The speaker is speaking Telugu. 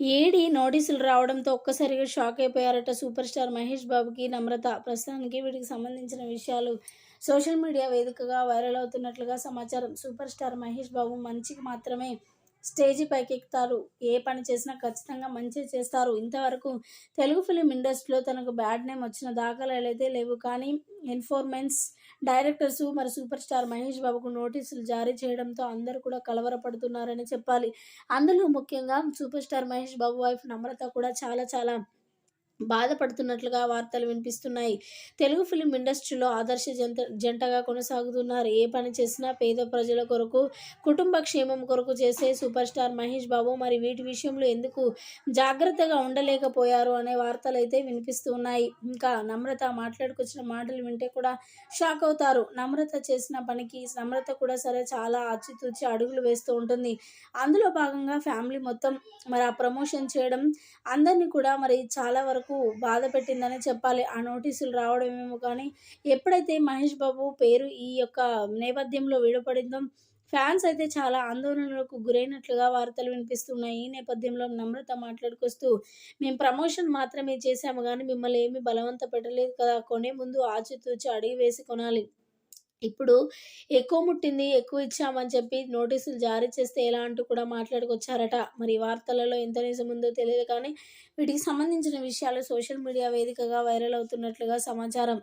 ఏడి నోటీసులు రావడంతో ఒక్కసారిగా షాక్ అయిపోయారట సూపర్ స్టార్ మహేష్ బాబుకి నమ్రత. ప్రస్తుతానికి వీటికి సంబంధించిన విషయాలు సోషల్ మీడియా వేదికగా వైరల్ అవుతున్నట్లుగా సమాచారం. సూపర్ స్టార్ మహేష్ బాబు మంచికి మాత్రమే స్టేజి పైకి ఎక్కుతారు ఏ పని చేసినా ఖచ్చితంగా మంచి చేస్తారు. ఇంతవరకు తెలుగు ఫిలిం ఇండస్ట్రీలో తనకు బ్యాడ్ నేమ్ వచ్చిన దాఖలాలు అయితే లేవు. కానీ ఇన్ఫోర్మెన్స్ డైరెక్టర్స్ మరి సూపర్ స్టార్ మహేష్ బాబుకు నోటీసులు జారీ చేయడంతో అందరూ కూడా కలవరపడుతున్నారని చెప్పాలి. అందులో ముఖ్యంగా super star Mahesh Babu wife Namrata కూడా చాలా చాలా బాధపడుతున్నట్లుగా వార్తలు వినిపిస్తున్నాయి. తెలుగు ఫిలిం ఇండస్ట్రీలో ఆదర్శ జంట జంటగా కొనసాగుతున్నారు. ఏ పని చేసినా పేద ప్రజల కొరకు కుటుంబ క్షేమం కొరకు చేసే సూపర్ స్టార్ మహేష్ బాబు మరి వీటి విషయంలో ఎందుకు జాగ్రత్తగా ఉండలేకపోయారు అనే వార్తలు అయితే వినిపిస్తూ ఉన్నాయి ఇంకా నమ్రత మాట్లాడుకొచ్చిన మాటలు వింటే కూడా షాక్ అవుతారు. నమ్రత చేసిన పనికి నమ్రత కూడా సరే చాలా ఆచితూచి అడుగులు వేస్తూ ఉంటుంది. అందులో భాగంగా ఫ్యామిలీ మొత్తం మరి ఆ ప్రమోషన్ చేయడం అందరినీ కూడా మరి చాలా వరకు బాధ పెట్టిందనే చెప్పాలి. ఆ నోటీసులు రావడమేమో కానీ ఎప్పుడైతే మహేష్ బాబు పేరు ఈ యొక్క నేపథ్యంలో విడపడిందో ఫ్యాన్స్ అయితే చాలా ఆందోళనలకు గురైనట్లుగా వార్తలు వినిపిస్తున్నాయి. ఈ నేపథ్యంలో నమ్రత మాట్లాడుకొస్తూ మేము ప్రమోషన్ మాత్రమే చేశాము కానీ మిమ్మల్ని ఏమీ బలవంత పెట్టలేదు కదా. కొనే ముందు ఆచితూచి అడిగి వేసి కొనాలి. ఇప్పుడు ఎక్కువ ముట్టింది ఎక్కువ ఇచ్చామని చెప్పి నోటీసులు జారీ చేస్తే ఎలా అంటూ కూడా మాట్లాడుకొచ్చారట. మరి వార్తలలో ఎంత నిజముందో తెలియదు కానీ వీటికి సంబంధించిన విషయాలు సోషల్ మీడియా వేదికగా వైరల్ అవుతున్నట్లుగా సమాచారం.